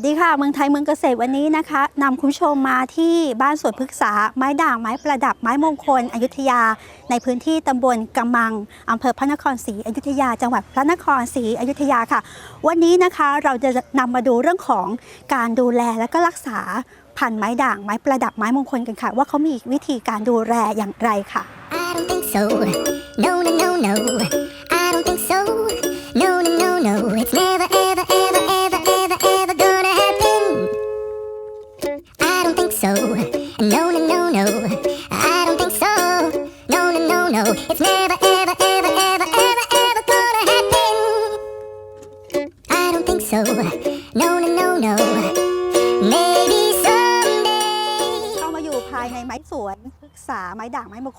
วัสดีค่ะ เมืองไทยเมืองเกษตรวันนี้นะคะนำคุณผู้ชมมาที่บ้านสวนพฤกษา ไม้ด่างไม้ประดับไม้มงคล อยุธยา ในพื้นที่ตำบลกำมังอำเภอพระนครศรีอยุธยา จังหวัดพระนครศรีอยุธยาค่ะ วันนี้นะคะเราจะนำมาดูเรื่องของการดูแลและก็รักษาพันธุ์ไม้ด่างไม้ประดับไม้มงคลกันค่ะ ว่าเขามีวิธีการดูแลอย่างไรค่ะ I don't think so. No, no, no, no. I don't think so. No, no, no, no. It's never,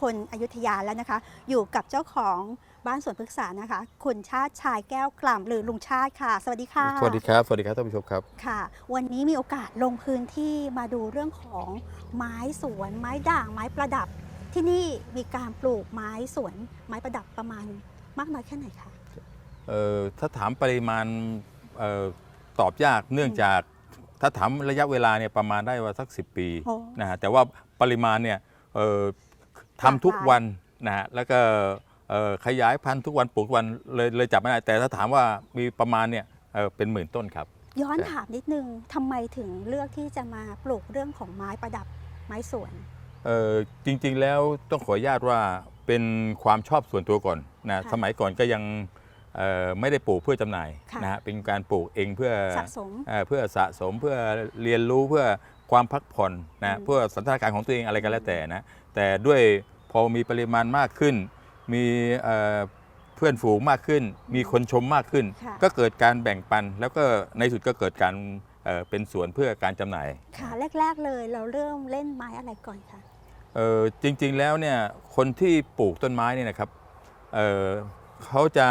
คลอยุธยาแล้วนะคะ อยู่กับเจ้าของบ้านสวนพฤกษานะคะ คุณชาติชายแก้วกล่ำหรือลุงชาติค่ะ สวัสดีค่ะ สวัสดีครับ สวัสดีครับท่านผู้ชมครับ ค่ะ วันนี้มีโอกาสลงพื้นที่มาดูเรื่องของไม้สวน ไม้ด่าง ไม้ประดับ ที่นี่มีการปลูกไม้สวน ไม้ประดับประมาณมากน้อยแค่ไหนคะเอ่อถ้าถามปริมาณเอ่อตอบยากเนื่องจากถ้าถามระยะเวลาเนี่ยประมาณได้ว่าสัก 10 ปีโอ้นะฮะแต่ว่าปริมาณเนี่ยเอ่อ ทำทุกวันนะฮะแล้วก็เอ่อขยายพันธุ์ทุกวันปลูกทุกวันเลยเลยจับไม่ได้แต่ถ้าถามว่ามีประมาณเนี่ยเอ่อเป็นหมื่นต้นครับ ย้อนใช่ถามนิดนึงทำไมถึงเลือกที่จะมาปลูกเรื่องของไม้ประดับไม้สวน เอ่อจริงๆแล้วต้องขออนุญาตว่าเป็นความชอบส่วนตัวก่อนนะค่ะสมัยก่อนก็ยังเอ่อไม่ได้ปลูกเพื่อจำหน่ายค่ะ นะฮะเป็นการปลูกเองเพื่อสะสม เอ่อเพื่อสะสมเพื่อเรียนรู้เพื่อความพักผ่อนนะอืม เพื่อสันทนาการของตัวเองอะไรกันแล้วแต่นะ แต่ด้วยพอมีปริมาณมากขึ้น มีเอ่อเพื่อนฝูงมากขึ้น มีคนชมมากขึ้นค่ะก็เกิดการแบ่งปัน แล้วก็ในสุดก็เกิดการเอ่อเป็นสวนเพื่อการจำหน่าย ค่ะแรก ๆเลยเราเริ่มเล่นไม้อะไรก่อนคะเอ่อจริงๆแล้วเนี่ยคนที่ปลูกต้นไม้เนี่ยนะครับเอ่อเขาจะ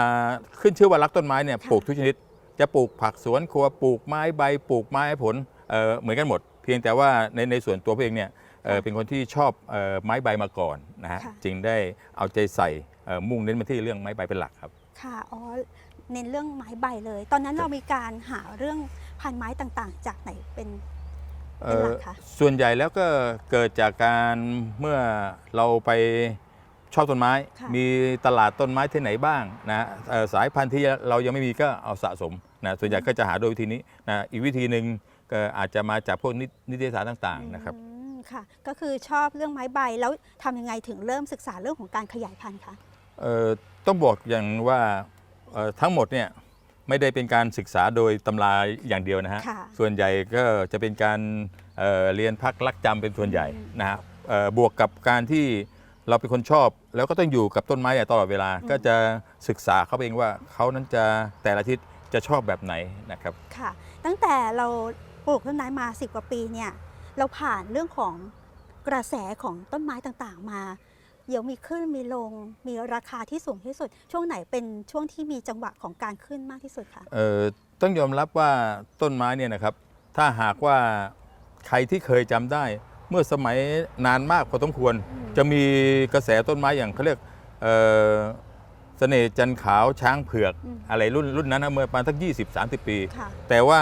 ขึ้นชื่อว่ารักต้นไม้เนี่ยค่ะปลูกทุกชนิด จะปลูกผักสวนครัวปลูกไม้ใบปลูกไม้ผลเอ่อเหมือนกันหมด เพียงแต่ว่าในในส่วนตัวพี่เองเนี่ย เอ่อเป็นคนที่ชอบเอ่อไม้ใบมาก่อนนะฮะค่ะ จึงได้เอาใจใส่เอ่อมุ่งเน้นมาที่เรื่องไม้ใบเป็นหลักครับ ค่ะอ๋อเน้นเรื่องไม้ใบเลย ตอนนั้นเรามีการหาเรื่องพันไม้ต่างๆ จากไหนเป็น เป็นหลักคะ เอ่อส่วนใหญ่แล้วก็เกิดจากการเมื่อเราไปชอบต้นไม้ ค่ะมีตลาดต้นไม้ที่ไหนบ้างนะเอ่อสายพันธุ์ที่เรายังไม่มีก็เอาสะสมนะส่วนใหญ่ก็จะหาโดยวิธีนี้นะอีกวิธีหนึ่งก็อาจจะมาจากพวกนินิตยสารต่างๆนะครับ อืม ค่ะ ก็คือชอบเรื่องไม้ใบแล้วทำยังไงถึงเริ่มศึกษาเรื่องของการขยายพันธุ์คะเอ่อต้องบอกอย่างว่าเอ่อทั้งหมดเนี่ยไม่ได้เป็นการศึกษาโดยตำราอย่างเดียวนะฮะ ค่ะ ส่วนใหญ่ก็จะเป็นการเอ่อเรียนพักรักจำเป็นส่วนใหญ่นะฮะเอ่อบวกกับการที่เราเป็นคนชอบ แล้วก็ต้องอยู่กับต้นไม้เนี่ยตลอดเวลา ก็จะศึกษาเขาเองว่าเขานั้นจะแต่ละทิศจะชอบแบบไหนนะครับ ค่ะ ตั้งแต่เราปลูกต้นไม้มา 10 กว่าปีเนี่ย เราผ่านเรื่องของกระแสของต้นไม้ต่างๆ มาเดี๋ยวมีขึ้นมีลงมีราคาที่สูงที่สุด ช่วงไหนเป็นช่วงที่มีจังหวะของการขึ้นมากที่สุดคะเอ่อต้องยอมรับว่าต้นไม้เนี่ยนะครับ ถ้าหากว่าใครที่เคยจำได้ เมื่อสมัยนานมากพอสมควร จะมีกระแสต้นไม้อย่างเขาเรียกเอ่อเสน่ห์จันทร์ขาวช้างเผือกอืมอะไรรุ่นรุ่นนั้นนะเมื่อประมาณสัก 20-30 ปีค่ะแต่ว่า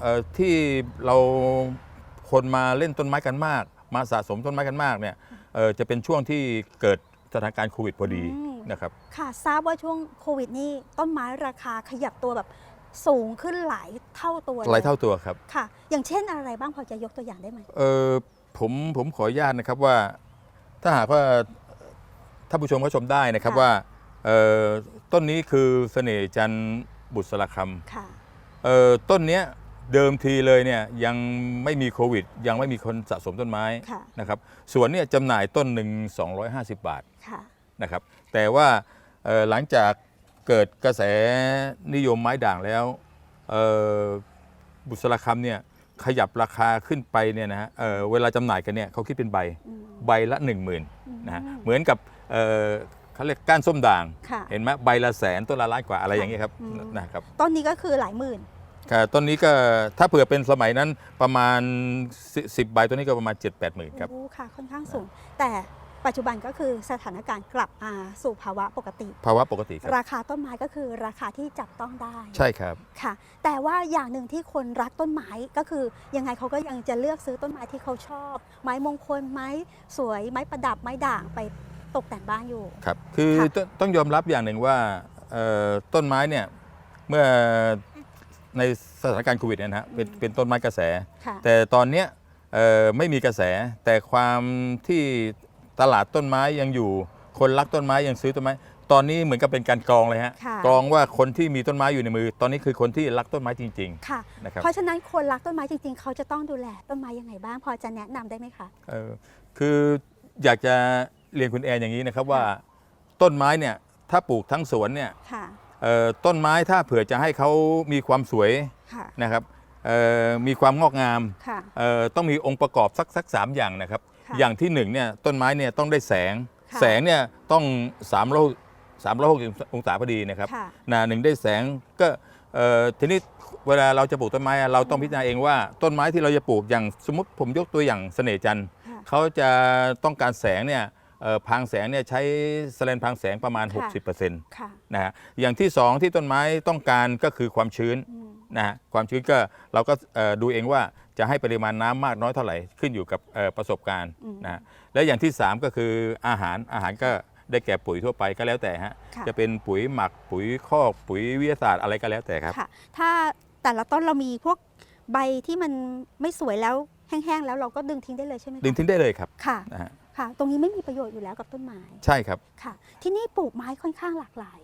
เอ่อที่เรา คนมาเล่นต้นไม้กันมาก มาสะสมต้นไม้กันมากเนี่ยเอ่อจะเป็นช่วงที่เกิดสถานการณ์โควิดพอดีอืม นะครับ ค่ะทราบว่าช่วงโควิดนี่ต้นไม้ราคาขยับตัวแบบสูงขึ้นหลายเท่าตัวหลายเท่าตัวครับ ค่ะ อย่างเช่นอะไรบ้างพอจะยกตัวอย่างได้ไหม เออผมผมขออนุญาตนะครับว่า ถ้าหากว่าท่านผู้ชมก็ชมได้นะครับค่ะ ว่าเอ่อต้นนี้คือเสน่ห์จันทร์บุษราคค่ะำเอ่อต้นเนี้ย เดิมทีเลยเนี่ยยังไม่มีโควิด ยังไม่มีคนสะสมต้นไม้ค่ะ นะครับสวนเนี่ยจำหน่ายต้นหนึ่ง250 บาทค่ะ นะครับ แต่ว่าเอ่อหลังจากเกิดกระแสนิยมไม้ด่างแล้วเอ่อบุษราคำเนี่ยขยับราคาขึ้นไปเนี่ยนะฮะเอ่อเวลาจำหน่ายกันเนี่ยเขาคิดเป็นใบอืมใบละ 1 0,000นะฮะอืมเหมือนกับเอ่อเขาเรียกก้านส้มด่าง ค่ะ เห็นไหมใบละแสนต้นละล้านกว่าอะไรอย่างเงี้ยครับอืม นะครับ ต้นนี้ก็คือหลายหมื่นค่ะ ต้นนี้ก็ถ้าเผื่อเป็นสมัยนั้นประมาณ 10ใบต้นนี้ก็ประมาณ 7 8หมื่นครับโอ้ค่ะค่อนข้างสูง แต่ปัจจุบันก็คือสถานการณ์กลับมาสู่ภาวะปกติ ภาวะปกติครับ ราคาต้นไม้ก็คือราคาที่จับต้องได้ ใช่ครับค่ะ แต่ว่าอย่างหนึ่งที่คนรักต้นไม้ก็คือยังไงเขาก็ยังจะเลือกซื้อต้นไม้ที่เขาชอบ ไม้มงคลไม้สวยไม้ประดับไม้ด่างไปตกแต่งบ้านอยู่ครับคือค่ะตต้องยอมรับอย่างหนึ่งว่าเอ่อต้นไม้เนี่ยเมื่อ ในสถานการณ์โควิดเนี่ยนะฮะเป็นเป็นต้นไม้กระแส ค่ะแต่ตอนเนี้ยเอ่อไม่มีกระแส แต่ความที่ตลาดต้นไม้ยังอยู่ คนรักต้นไม้ยังซื้อต้นไม้ ตอนนี้เหมือนกับเป็นการกรองเลยฮะค่ะ กรองว่าคนที่มีต้นไม้อยู่ในมือ ตอนนี้คือคนที่รักต้นไม้จริง ค่ะๆนะครับ เพราะฉะนั้นคนรักต้นไม้จริง ๆ เขาจะต้องดูแลต้นไม้ยังไงบ้าง พอจะแนะนำได้ไหมคะเออคืออยากจะเรียนคุณแอนอย่างนี้นะครับว่า ต้นไม้เนี่ยถ้าปลูกทั้งสวนเนี่ย ค่ะเอ่อ ต้นไม้ถ้าเผื่อจะให้เขามีความสวยค่ะนะครับเอ่อมีความงอกงามค่ะเอ่อต้องมีองค์ประกอบสักสักสามอย่างนะครับค่ะอย่างที่หนึ่งเนี่ยต้นไม้เนี่ยต้องได้แสงค่ะแสงเนี่ยต้อง3ามร้อยสามร้อยหกสิบองศาพอดีนะครับค่ะนะหนึ่งได้แสงก็เอ่อทีนี้เวลาเราจะปลูกต้นไม้อะเราต้องพิจารณาเองว่าต้นไม้ที่เราจะปลูกอย่างสมมติผมยกตัวอย่างเสน่ห์จันทร์ค่ะเขาจะต้องการแสงเนี่ยเอ่อ พรางแสงเนี่ยใช้แสแลนพรางแสงประมาณค่ะ60%นค่ะะฮะอย่างที่สองที่ต้นไม้ต้องการก็คือความชื้นอืมนะฮะความชื้นก็เราก็เอ่อดูเองว่าจะให้ปริมาณน้ำมากน้อยเท่าไหร่ขึ้นอยู่กับเอ่อประสบการณ์อืมนะฮะและอย่างที่ 3 ก็คืออาหารอาหารก็ได้แก่ปุ๋ยทั่วไปก็แล้วแต่ฮะค่ะจะเป็นปุ๋ยหมักปุ๋ยคอกปุ๋ยวิทยาศาสตร์อะไรก็แล้วแต่ครับค่ะถ้าแต่ละต้นเรามีพวกใบที่มันไม่สวยแล้วแห้งๆแล้วเราก็ดึงทิ้งได้เลยใช่ไหมคะดึงทิ้งได้เลยครับค่ะนะฮะ ค่ะ ตรงนี้ไม่มีประโยชน์อยู่แล้วกับต้นไม้ใช่ครับค่ะ ที่นี่ปลูกไม้ค่อนข้างหลากหลาย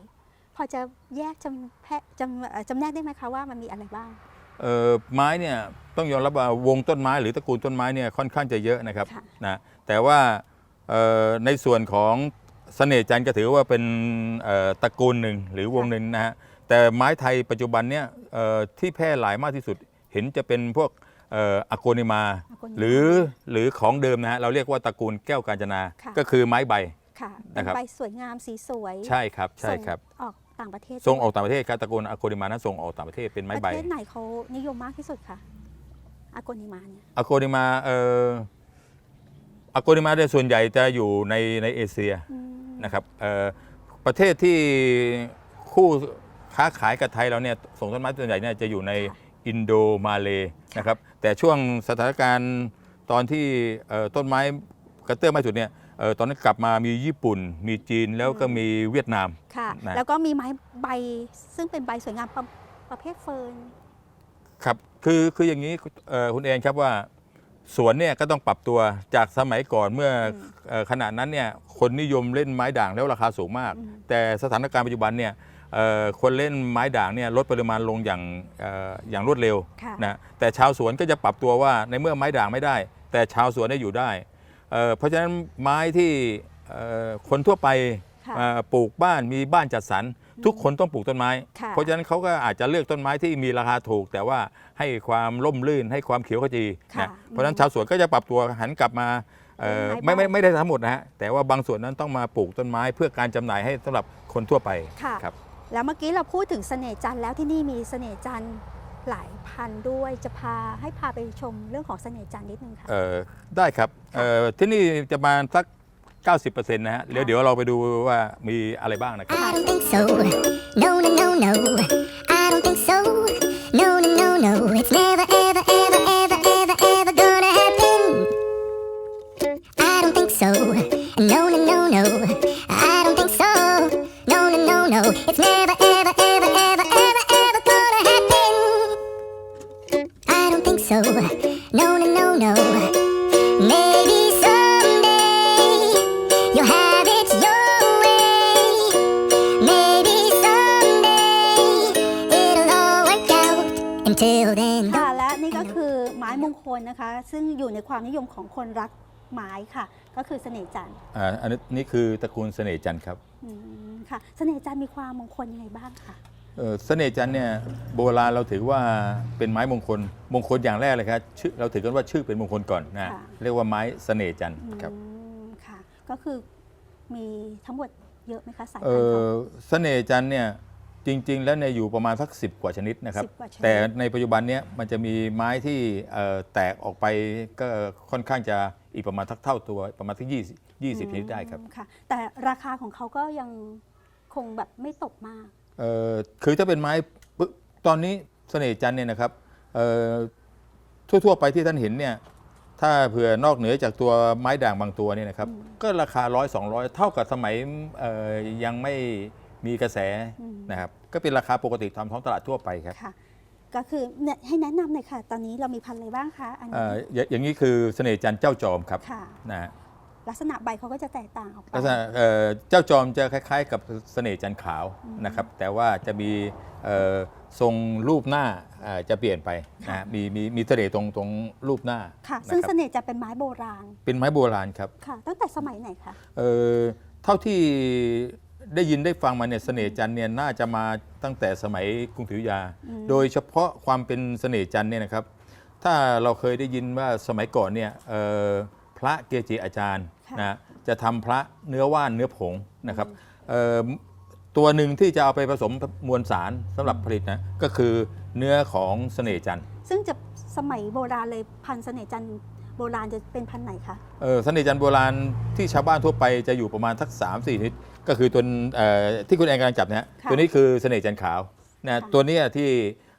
พอจะแยกจำแพะจำเอ่อจำแนกได้ไหมคะว่ามันมีอะไรบ้าง เอ่อไม้เนี่ยต้องยอมรับว่าวงต้นไม้หรือตระกูลต้นไม้เนี่ยค่อนข้างจะเยอะนะครับค่ะ นะแต่ว่าเอ่อในส่วนของเสน่ห์จันทร์ก็ถือว่าเป็นเอ่อตระกูลหนึ่งหรือวงหนึ่งนะฮะแต่ไม้ไทยปัจจุบันเนี่ยเอ่อที่แพร่หลายมากที่สุดเห็นจะเป็นพวก เอ่ออะโกนิมา Agonima หรือหรือของเดิมนะฮะเราเรียกว่าตระกูลแก้วกาญจนา ค่ะ ก็คือไม้ใบ ค่ะเป็นนะครับ ใบสวยงามสีสวยใช่ครับใช่ครับส่งออกต่างประเทศส่งออกต่างประเทศครับตระกูลอะโกนิมานั้นส่งออกต่างประเทศเป็นไม้ปใบ ระเทศไหนเขานิยมมากที่สุดคะอากนิมาเนี่ยอะโกนิมาเอ่ออะโกนิมาเนี่ยส่วนใหญ่จะอยู่ในในเอเชียอืมนะครับเอ่อประเทศที่คู่ค้าขายกับไทยเราเนี่ยส่งต้นไม้ส่วนใหญ่เนี่ยจะอยู่ใน อินโดมาเลนะครับแต่ช่วงสถานการณ์ตอนที่เอ่อต้นไม้กระเตื้องไม่สุดเนี่ยเอ่อตอนนั้นกลับมามีญี่ปุ่น มีจีนแล้วก็มีเวียดนามค่ะนะแล้วก็มีไม้ใบซึ่งเป็นใบสวยงามประประเภทเฟิร์นครับคือคืออย่างนี้เอ่อคุณเอนครับว่าสวนเนี่ยก็ต้องปรับตัวจากสมัยก่อนเมื่อเอ่อขณะนั้นเนี่ยคนนิยมเล่นไม้ด่างแล้วราคาสูงมากอืมแต่สถานการณ์ปัจจุบันเนี่ย เอ่อคนเล่นไม้ด่างเนี่ยลดปริมาณลงอย่างเอ่ออย่างรวดเร็วค่ะนะแต่ชาวสวนก็จะปรับตัวว่าในเมื่อไม้ด่างไม่ได้ แต่ชาวสวนได้อยู่ได้เอ่อเพราะฉะนั้นไม้ที่เอ่อคนทั่วไปค่ะเอ่อปลูกบ้านมีบ้านจัดสรรทุกคนต้องปลูกต้นไม้ค่ะเพราะฉะนั้นเขาก็อาจจะเลือกต้นไม้ที่มีราคาถูก แต่ว่าให้ความร่มรื่นให้ความเขียวขจีค่ะนะเพราะฉะนั้นชาวสวนก็จะปรับตัวหันกลับมาเอ่อต้นไม้ไม่ไม่บ้านไม่ได้ทั้งหมดนะฮะแต่ว่าบางส่วนนั้นต้องมาปลูกต้นไม้เพื่อการจำหน่ายให้สำหรับคนทั่วไปค่ะครับ แล้วเมื่อกี้เราพูดถึงเสน่ห์จันทร์แล้วที่นี่มีเสน่ห์จันทร์หลายพันธุ์ด้วยจะพาให้พาไปชมเรื่องของเสน่ห์จันทร์นิดนึงค่ะ เอ่อได้ครับเอ่อที่นี่จะมาสัก 90%นะฮะเดี๋ยวเดี๋ยวเราไปดูว่ามีอะไรบ้างนะครับ I don't think so. No, no, no, no. I don't think so. No, no, no, no. It's never, ever, ever, ever, ของคนรักไม้ค่ะ ก็คือเสน่ห์จันทร์อ่าอันนี้นี่คือตระกูลเสน่ห์จันทร์ครับอืมค่ะ เสน่ห์จันทร์มีความมงคลยังไงบ้างคะเอ่อเสน่ห์จันทร์เนี่ยโบราณเราถือว่าเป็นไม้มงคลมงคลอย่างแรกเลยครับชื่อเราถือกันว่าชื่อเป็นมงคลก่อนนะเรียกว่าไม้เสน่ห์จันทร์ครับ อืมค่ะ ก็คือมีทั้งหมดเยอะไหมคะสายเอพันธุ์ของ อเสน่ห์จันทร์เนี่ย จริง ๆ แล้วเนี่ยอยู่ประมาณสัก 10 กว่าชนิดนะครับ 10กว่าชนิด แต่ในปัจจุบันเนี้ยมันจะมีไม้ที่เอ่อแตกออกไปก็ค่อนข้างจะอีกประมาณทักเท่าตัวประมาณที่20 20ชนิดได้ครับอืมค่ะ แต่ราคาของเขาก็ยังคงแบบไม่ตกมาก เอ่อคือถ้าเป็นไม้ปึ๊บตอนนี้เสน่ห์จันทร์เนี่ยนะครับเอ่อทั่ว ๆ ไปที่ท่านเห็นเนี่ยถ้าเผื่อนอกเหนือจากตัวไม้ด่างบางตัวเนี่ยนะครับ ก็ราคาร้อยสองร้อยเท่ากับสมัยเอ่อยังไม่ มีกระแสอืม นะครับ ก็เป็นราคาปกติตามท้องตลาดทั่วไปครับค่ะ ก็คือเนี่ยให้แนะนำหน่อยค่ะ ตอนนี้เรามีพันธุ์อะไรบ้างคะอันเอ่นี้ออย่าอย่างนี้คือเสน่ห์จันทร์เจ้าจอมครับค่ะ นะฮะลักษณะใบเขาก็จะแตกต่างออกไป ลักษณะเอ่อเจ้าจอมจะคล้ายๆ กับเสน่ห์จันทร์ขาวนะครับ แต่ว่าจะมีเอ่อทรงรูปหน้าเอ่อจะเปลี่ยนไปนะฮะมีมีมีเสน่ห์ตรงตรงรูปหน้าค่ะนะซึ่งครับเสน่ห์จะเป็นไม้โบราณเป็นไม้โบราณครับ ค่ะ ตั้งแต่สมัยไหนคะ เอ่อเท่าที่ ได้ยินได้ฟังมาเนี่ยเสน่ห์จันทร์เนี่ยน่าจะมาตั้งแต่สมัยกรุงศรีอยุธยา โดยเฉพาะความเป็นเสน่ห์จันทร์เนี่ยนะครับ ถ้าเราเคยได้ยินว่าสมัยก่อนเนี่ยเอ่อพระเกจิอาจารย์ค่ะนะจะทำพระเนื้อว่านเนื้อผงนะครับเอ่อตัวหนึ่งที่จะเอาไปผสมมวลสารสำหรับผลิตนะก็คือเนื้อของเสน่ห์จันทร์ ซึ่งจะสมัยโบราณเลยพันธุ์เสน่ห์จันทร์ โบราณจะเป็นพันธุ์ไหนคะเอ่อเสน่ห์จันทร์โบราณที่ชาวบ้านทั่วไปจะอยู่ประมาณสัก3 4ชนิดก็คือตัวเอ่อที่คุณแอนกำลังจับเนะฮะค่ะตัวนี้คือเสน่ห์จันทร์ขาวนะค่ะตัวเนี้ยที่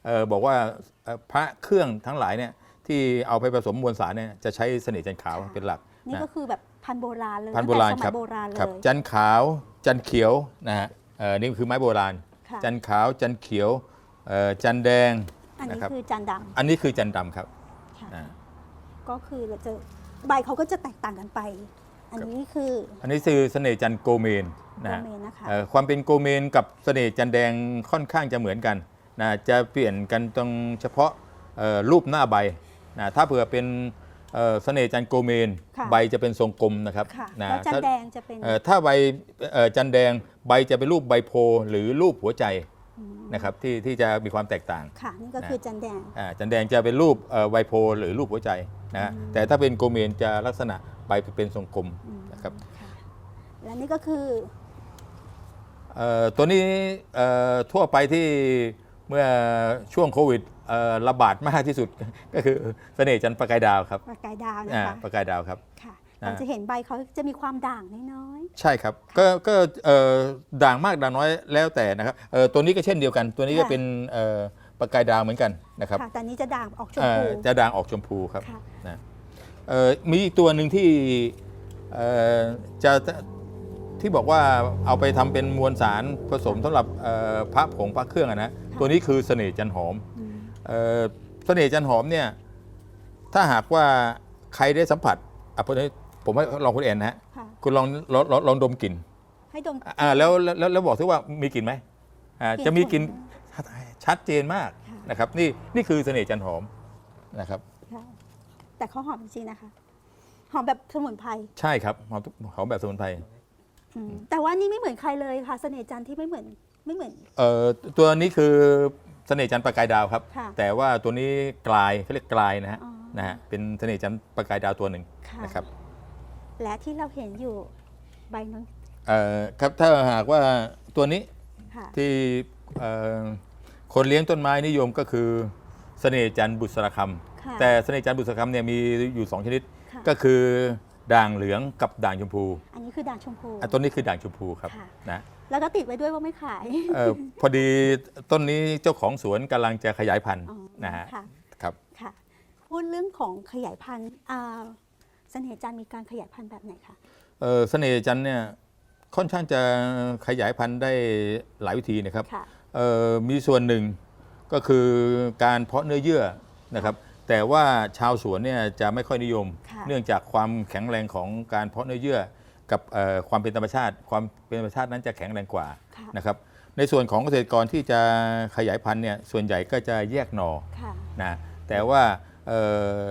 เอ่อบอกว่าเอ่อพระเครื่องทั้งหลายเนี่ยที่เอาไปผสมมวลสารเนี่ยจะใช้เสน่ห์จันทร์ขาวเป็นหลักนี่นะก็คือแบบพันธุ์โบราณเลยพันธุ์โบราณตั้งคแต่รับสมัยโบราณเลครับ ยจันทร์ขาวจันทร์เขียวนะฮะเอ่อนี่คือไม้โบราณ ค่ะจันทร์ขาวจันทร์เขียวเอ่อจันทร์แดง อันนี้นะครับ คือจันทร์ด อันนี้คือจันทร์ดำครับำค่ะอ่า ก็คือเราจะใบเขาก็จะแตกต่างกันไป อันนี้คืออันนี้คือเสน่ห์จันทร์โกเมนนะโกฮะเมนนะคะเอ่อความเป็นโกเมนกับเสน่ห์จันแดงค่อนข้างจะเหมือนกันนะจะเปลี่ยนกันตรงเฉพาะเอ่อรูปหน้าใบนะถ้าเผื่อเป็นเอ่อเสน่ห์จันโกเมน ค่ะ ใบจะเป็นทรงกลมนะครับค่ะนะแล้วจันทถ้าร์แดงจะเป็น เอ่อถ้าใบเอ่อจันแดงใบจะเป็นรูปใบโพธิ์หรือรูปหัวใจ นะครับที่ที่จะมีความแตกต่าง ค่ะ นี่ก็คือจันทร์แดงอ่าจันแดงจะเป็นรูปเอ่อใบโพธิ์หรือรูปหัวใจนะฮะแต่ถ้าเป็นโกเมนจะลักษณะใบเป็นทรงกลมนะครับค่ะและนี่ก็คือเอ่อตัวนี้เอ่อทั่วไปที่เมื่อช่วงโควิดเอ่อระบาดมากที่สุดก็คือเสน่ห์จันทร์ประกายดาวครับประกายดาวนะอ่าคะประกายดาวครับค่ะอ่า เราจะเห็นใบเขาจะมีความด่างน้อยใช่ครับก็ก็เอ่อด่างมากด่างน้อยแล้วแต่นะครับเอ่อตัวนี้ก็เช่นเดียวกัน ตัวนี้ก็เป็นเอ่อประกายดาวเหมือนกันนะครับๆค่ะแต่อันนี้จะด่างออกชมเอ่พูอจะด่างออกชมพูครับค่ะ นะเอ่อมีอีกตัวหนึ่งที่เอ่อจะที่บอกว่าเอาไปทำเป็นมวลสารผสมสำหรับเอ่อพระผงพระเครื่องอะนะตัวนี้คือเสน่ห์จันหอม อืมเอ่อเสน่ห์จันหอมเนี่ยถ้าหากว่าใครได้สัมผัสอะผมให้ ผมให้ลองคุณแอนนะฮะค่ะ คุณลองลองลองลองดมกลิ่นให้ดม อ่าแล้วแล้วแล้วแล้วบอกที่ว่ามีกลิ่นไหมอ่ากลิ่นจะมีกลิ่นหอมชัดเจนมากค่ะ นะครับ นี่นี่คือเสน่ห์จันหอมนะครับ ค่ะแต่เขาหอมจริงๆนะคะ หอมแบบสมุนไพรใช่ครับหอมหอมแบบสมุนไพรอืมแต่ว่านี่ไม่เหมือนใครเลยค่ะ เสน่ห์จันทร์ที่ไม่เหมือนไม่เหมือน เอ่อตัวนี้คือเสน่ห์จันทร์ประกายดาวครับ ค่ะแต่ว่าตัวนี้กลายเขาเรียกกลายนะฮะอ๋อ นะฮะเป็นเสน่ห์จันทร์ประกายดาวตัวหนึ่งค่ะนะครับ และที่เราเห็นอยู่ใบนั้นเอ่อครับถ้าหากว่าตัวนี้ค่ะ ที่เอ่อคนเลี้ยงต้นไม้นิยมก็คือเสน่ห์จันทร์บุษรคค่ะำแต่เสน่ห์จันทร์บุษรคำเนี่ยมีอยู่สองชนิด ค่ะ ก็คือด่างเหลืองกับด่างชมพูอันนี้คือด่างชมพู อะต้นนี้คือด่างชมพูครับค่ะ นะแล้วก็ติดไว้ด้วยว่าไม่ขาย เอ่อ พอดีต้นนี้เจ้าของสวนกำลังจะขยายพันธุ์อ๋อนะฮะค่ะ ครับ ค่ะ พูดเรื่องของขยายพันธุ์อ่า เสน่ห์จันทร์มีการขยายพันธุ์แบบไหนคะเอ่อเสน่ห์จันทร์เนี่ยค่อนข้างจะขยายพันธุ์ได้หลายวิธีนะครับค่ะ เอ่อมีส่วนหนึ่งก็คือการเพาะเนื้อเยื่อนะครับ แต่ว่าชาวสวนเนี่ยจะไม่ค่อยนิยม ค่ะ เนื่องจากความแข็งแรงของการเพาะเนื้อเยื่อ กับเอ่อความเป็นธรรมชาติ ความเป็นธรรมชาตินั้นจะแข็งแรงกว่าค่ะนะครับ ในส่วนของเกษตรกรที่จะขยายพันธุ์เนี่ยส่วนใหญ่ก็จะแยกหน่อ ค่ะ นะแต่ว่าเอ่อ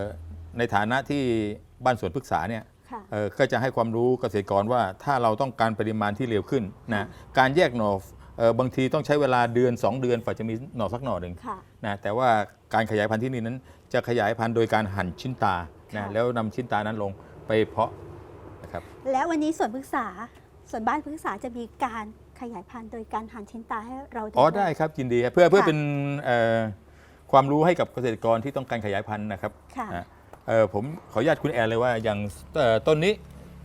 ในฐานะที่ บ้านสวนพฤกษาเนี่ยค่ะเอ่อก็จะให้ความรู้เกษตรกรว่าถ้าเราต้องการปริมาณที่เร็วขึ้นนะการแยกหน่อเอ่อบางทีต้องใช้เวลาเดือน 2 เดือนกว่าจะมีหน่อสักหน่อหนึ่งค่ะนะแต่ว่าการขยายพันธุ์ที่นี่นั้น จะขยายพันธุ์โดยการหั่นชิ้นตานะค่ะแล้วนำชิ้นตานั้นลงไปเพาะนะครับแล้ววันนี้ส่วนพฤกษาส่วนบ้านพฤกษาจะมีการขยายพันธุ์โดยการหั่นชิ้นตาให้เราอ๋อหมได้ครับยินดีครับเพื่อเพื่อค่ะเป็นเอ่อความรู้ให้กับเกษตรกรที่ต้องการขยายพันธุ์นะครับค่ะนะ เอ่อผมขออนุญาตคุณแอนเลยว่าอย่างเอ่อต้นนี้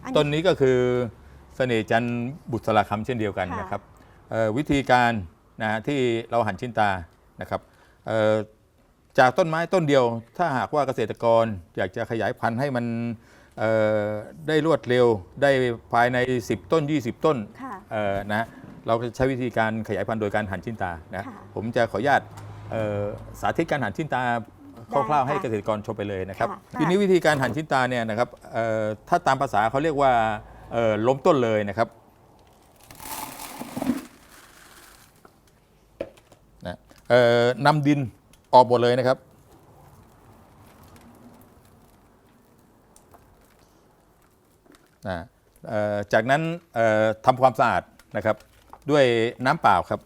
อันนี้ต้นนี้ก็คือเสน่ห์จันทร์บุษราคำเช่นเดียวกันค่ะ นะครับเอ่อวิธีการนะที่เราหั่นชิ้นตานะครับเอ่อจากต้นไม้ต้นเดียว ถ้าหากว่าเกษตรกรอยากจะขยายพันธุ์ให้มันเอ่อได้รวดเร็วได้ภายใน 10 ต้น 20 ต้น ค่ะ เอ่อนะเราจะใช้วิธีการขยายพันธุ์โดยการหั่นชิ้นตานะค่ะ ผมจะขออนุญาตเอ่อสาธิตการหั่นชิ้นตา คร่าวๆได้ค่ะให้เกษตรกรชมไปเลยนะครับค่ะทีนี้วิธีการหั่นชิ้นตาเนี่ยนะครับเอ่อถ้าตามภาษาเขาเรียกว่าเอ่อล้มต้นเลยนะครับนะเอ่อนำดินออกหมดเลยนะครับนะเอ่อจากนั้นเอ่อทำความสะอาดนะครับ ด้วยน้ำเปล่าครับ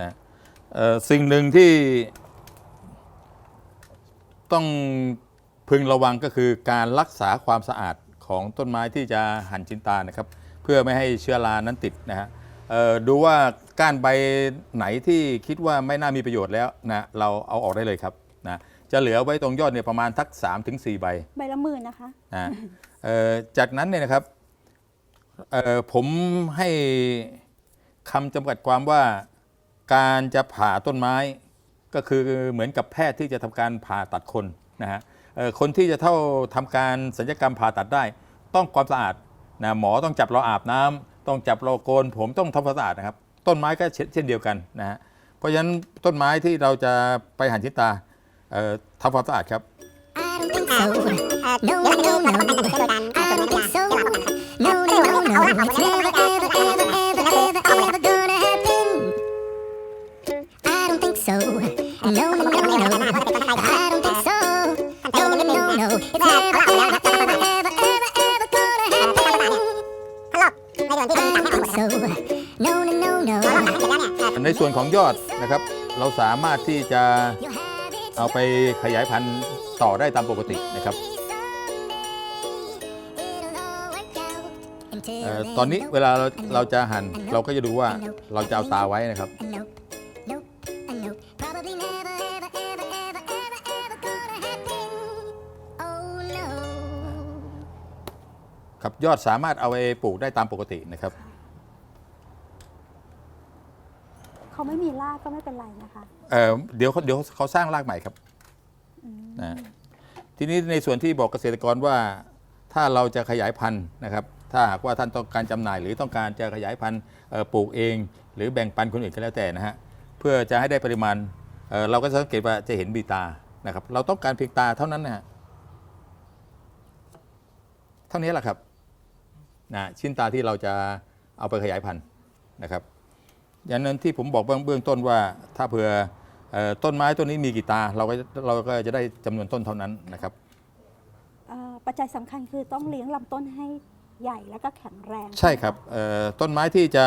นะเอ่อ สิ่งหนึ่งที่ต้องพึงระวังก็คือการรักษาความสะอาดของต้นไม้ที่จะหั่นชิ้นตานะครับ เพื่อไม่ให้เชื้อรานั้นติดนะฮะเอ่อดูว่าก้านใบไหนที่คิดว่าไม่น่ามีประโยชน์แล้วนะเราเอาออกได้เลยครับนะจะเหลือไว้ตรงยอดเนี่ยประมาณทัก3-4ถึง4ใบใบละหมื่นนะคะนะเอ่อจากนั้นเนี่ยนะครับเอ่อผมให้คำจำกัดความว่า การจะผ่าต้นไม้ ก็คือเหมือนกับแพทย์ที่จะทำการผ่าตัดคนนะฮะคนที่จะเท่าทำการศัลยกรรมผ่าตัดได้ ต้องความสะอาดนะหมอต้องจับเราอาบน้ำต้องจับเราโกน ผมต้องทำความสะอาดนะครับ ต้นไม้ก็เช่นเดียวกันนะฮะเพราะฉะนั้นต้นไม้ที่เราจะไปหั่นชิ้นตาทำความสะอาดครับ I don't think so. No, no, no, no. I don't think so. No, no, no, no. It's never, ever, ever, ในส่วนของยอดนะครับ เราสามารถที่จะเอาไปขยายพันธุ์ต่อได้ตามปกตินะครับออตอนนี้เวลาเราเราจะหั่นเราก็จะดูว่าเราจะเอาตาไว้นะครับ ครับยอดสามารถเอาไปปลูกได้ตามปกตินะครับ เขาไม่มีรากก็ไม่เป็นไรนะคะเอ่อเดี๋ยวเขาเดี๋ยวเขาสร้างรากใหม่ครับนะทีนี้ในส่วนที่บอกเกษตรกรว่าถ้าเราจะขยายพันธุ์นะครับ ถ้าหากว่าท่านต้องการจำหน่าย หรือต้องการจะขยายพันธุ์เอ่อปลูกเอง หรือแบ่งปันคนอื่นก็แล้วแต่นะฮะเพื่อจะให้ได้ปริมาณเอ่อเราก็สังเกตว่าจะเห็นบีตานะครับเราต้องการเพียงตาเท่านั้นนะฮะเท่านี้แหละครับนะชิ้นตาที่เราจะเอาไปขยายพันธุ์นะครับ อย่างนั้นที่ผมบอกเบื้องเบื้องต้นว่าถ้าเผื่อเอ่อต้นไม้ต้นนี้มีกี่ตาเราก็เราก็จะได้จำนวนต้นเท่านั้นนะครับเอ่อปัจจัยสำคัญคือต้องเลี้ยงลำต้นให้ใหญ่แล้วก็แข็งแรง ใช่ครับเอ่อต้นไม้ที่จะ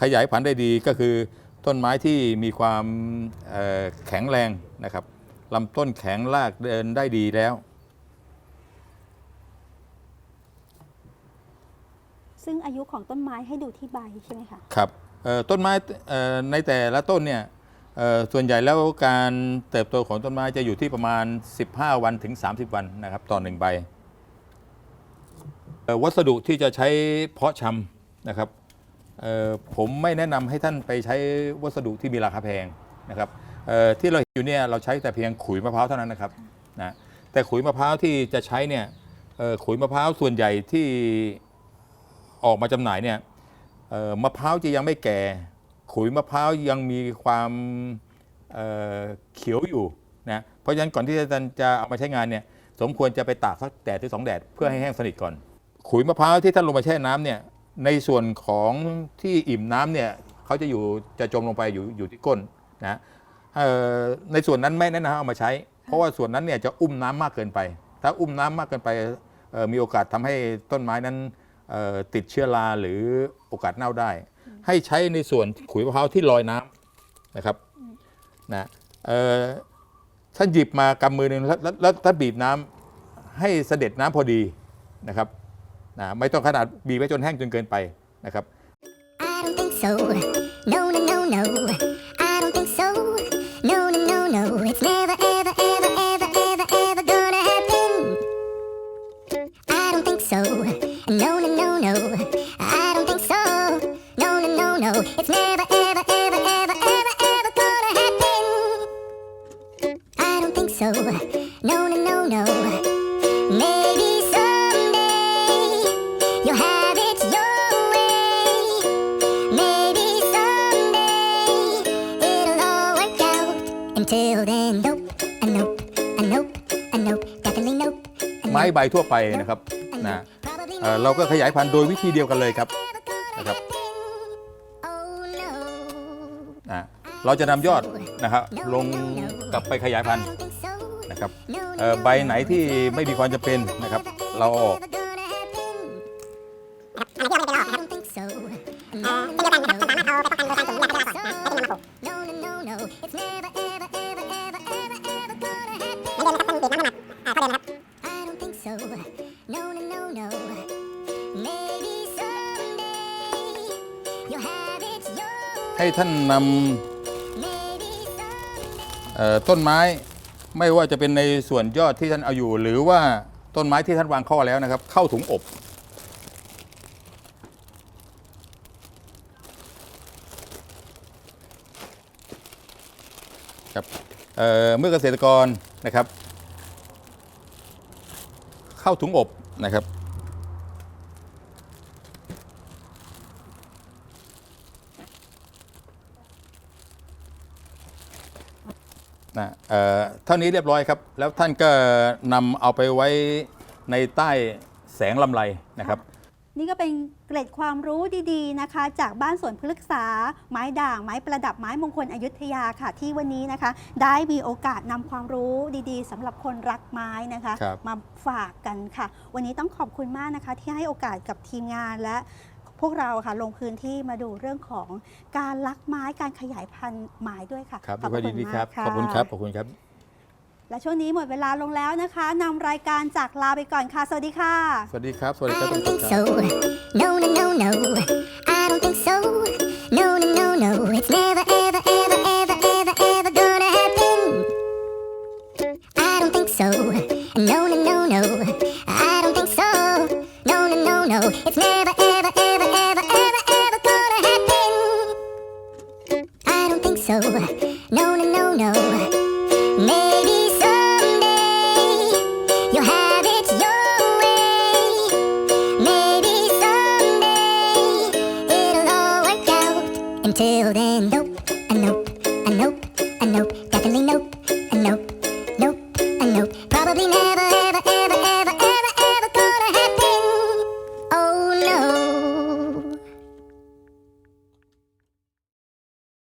ขยายพันธุ์ได้ดีก็คือ ต้นไม้ที่มีความเอ่อแข็งแรงนะครับลำต้นแข็งรากเดินได้ดีแล้ว ซึ่งอายุของต้นไม้ให้ดูที่ใบใช่ไหมคะครับเอ่อ ต้นไม้ในแต่ละต้นเนี่ยส่วนใหญ่แล้วการเติบโตของต้นไม้จะอยู่ที่ประมาณ 15 วันถึง 30 วันนะครับต่อหนึ่งใบวัสดุที่จะใช้เพาะชำนะครับผมไม่แนะนำให้ท่านไปใช้วัสดุที่มีราคาแพงนะครับที่เราเห็นอยู่เนี่ยเราใช้แต่เพียงขุยมะพร้าวเท่านั้นนะครับนะแต่ขุยมะพร้าวที่จะใช้เนี่ยขุยมะพร้าวส่วนใหญ่ที่ออกมาจำหน่ายเนี่ย มะพร้าวจะยังไม่แก่ ขุยมะพร้าวยังมีความเเขียวอยู่นะเพราะฉะนั้นก่อนที่ท่านจะเอามาใช้งานเนี่ยสมควรจะไปตากสักแดดที่สองแดดเพื่อให้แห้งสนิทก่อน ขุยมะพร้าวที่ท่านลงมาแช่น้ำเนี่ยในส่วนของที่อิ่มน้ำเนี่ยเขาจะอยู่จะจมลงไปอยู่อยู่ที่ก้นนะในส่วนนั้นไม่แนะนำเอามาใช้ เพราะว่าส่วนนั้นเนี่ยจะอุ้มน้ำมากเกินไป ถ้าอุ้มน้ำมากเกินไปมีโอกาสทำให้ต้นไม้นั้น ติดเชื้อราหรือโอกาสเน่าได้ ให้ใช้ในส่วนขุยมะพร้าวที่ลอยน้ำนะครับนะเออท่านหยิบมากำมือหนึ่งแล้วแล้วถ้าบีบน้ำให้เสด็จน้ำพอดีนะครับนะไม่ต้องขนาดบีบไว้จนแห้งจนเกินไปนะครับ I don't think so. No, no, no, no. ใบทั่วไปนะครับ a นะ nope, probably เอ่อเราก็ขยายพันธุ์โดยวิธีเดียวกันเลยครับ never gonna นะครับ happen. Oh no. นะเราจะนำยอดนะครับลงกลับไปขยายพันธุ์ I don't think so. นะครับ No, เอ่อ no, ใบไหนที่ไม่มีความจำเป็นนะครับ เราเอาออก ให้ท่านนำต้นไม้ไม่ว่าจะเป็นในส่วนยอดที่ท่านเอาอยู่ หรือว่าต้นไม้ที่ท่านวางข้อแล้วนะครับ เข้าถุงอบ ครับเเมื่อเกษตรกรนะครับ เข้าถุงอบนะครับ นะเอ่อเท่านี้เรียบร้อยครับ แล้วท่านก็นำเอาไปไว้ในใต้แสงลำไรนะครับ นี่ก็เป็นเกร็ดความรู้ดีๆนะคะ จากบ้านสวนพฤกษา ไม้ด่างไม้ประดับไม้มงคลอยุธยาค่ะ ที่วันนี้นะคะ ได้มีโอกาสนำความรู้ดีๆสำหรับคนรักไม้นะคะ ครับ มาฝากกันค่ะ วันนี้ต้องขอบคุณมากนะคะ ที่ให้โอกาสกับทีมงานและ พวกเราค่ะลงพื้นที่มาดูเรื่องของการรักไม้การขยายพันธุ์ไม้ด้วยค่ะครับขอบด้วยความคุยิณนดีมาครักบค่ะขอบคุณครับ ขอบคุณครับ และช่วงนี้หมดเวลาลงแล้วนะคะนำรายการจากลาไปก่อนค่ะ สวัสดีค่ะ สวัสดีครับ สวัสดี I ครับทุก don't ท่าน think ครับ so. No, no, no, no. I don't think so. No, no, no, no. It's never,